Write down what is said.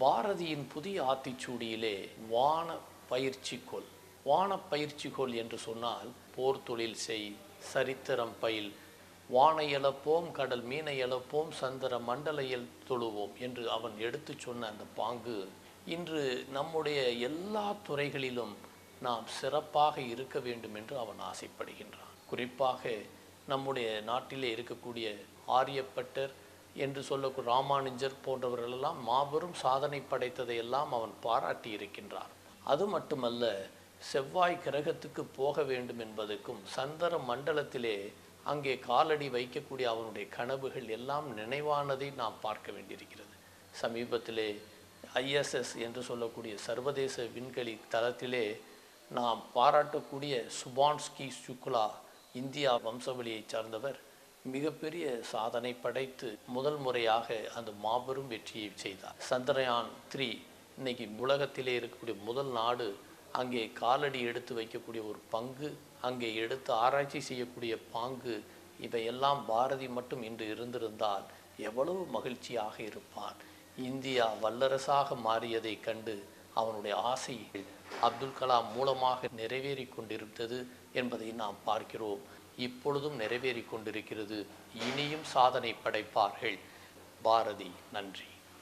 பாரதியின் புதிய ஆத்திச்சூடியிலே வான பயிற்சிக்கோள் வான பயிற்சிக்கோள் என்று சொன்னால் போர் தொழில் செய் சரித்திரம் பயில் வானை இழப்போம் கடல் மீனை இழப்போம் சந்திர மண்டலையில் தொழுவோம் என்று அவன் எடுத்துச் சொன்ன அந்த பாங்கு இன்று நம்முடைய எல்லா துறைகளிலும் நாம் சிறப்பாக இருக்க வேண்டும் என்று அவன் ஆசைப்படுகின்றான். குறிப்பாக நம்முடைய நாட்டிலே இருக்கக்கூடிய ஆரியப்பட்டர் என்று சொல்லக்கூடிய ராமானுஜர் போன்றவர்களெல்லாம் மாபெரும் சாதனை படைத்ததை எல்லாம் அவன் பாராட்டி இருக்கின்றான் அது மட்டுமல்ல செவ்வாய் கிரகத்துக்கு போக வேண்டும் என்பதற்கும் சந்தர மண்டலத்திலே அங்கே காலடி வைக்கக்கூடிய அவனுடைய கனவுகள் எல்லாம் நினைவானதை நாம் பார்க்க வேண்டியிருக்கிறது. சமீபத்திலே ஐஎஸ்எஸ் என்று சொல்லக்கூடிய சர்வதேச விண்கலி தளத்திலே நாம் பாராட்டக்கூடிய சுபான்ஸ்கி சுக்லா இந்தியா வம்சவழியைச் சார்ந்தவர் மிகப்பெரிய சாதனை படைத்து முதல் முறையாக அந்த மாபெரும் வெற்றியை செய்தார். சந்திரயான் த்ரீ இன்னைக்கு உலகத்திலே இருக்கக்கூடிய முதல் நாடு அங்கே காலடி எடுத்து வைக்கக்கூடிய ஒரு பங்கு அங்கே எடுத்து ஆராய்ச்சி செய்யக்கூடிய பாங்கு இவையெல்லாம் பாரதி மட்டும் இன்று இருந்திருந்தால் எவ்வளவு மகிழ்ச்சியாக இருப்பான். இந்தியா வல்லரசாக மாறியதை கண்டு அவனுடைய ஆசை அப்துல் கலாம் மூலமாக நிறைவேறி கொண்டிருந்தது என்பதை நாம் பார்க்கிறோம். இப்பொழுதும் நிறைவேறி கொண்டிருக்கிறது. இனியும் சாதனை படைப்பார்கள். பாரதி நன்றி.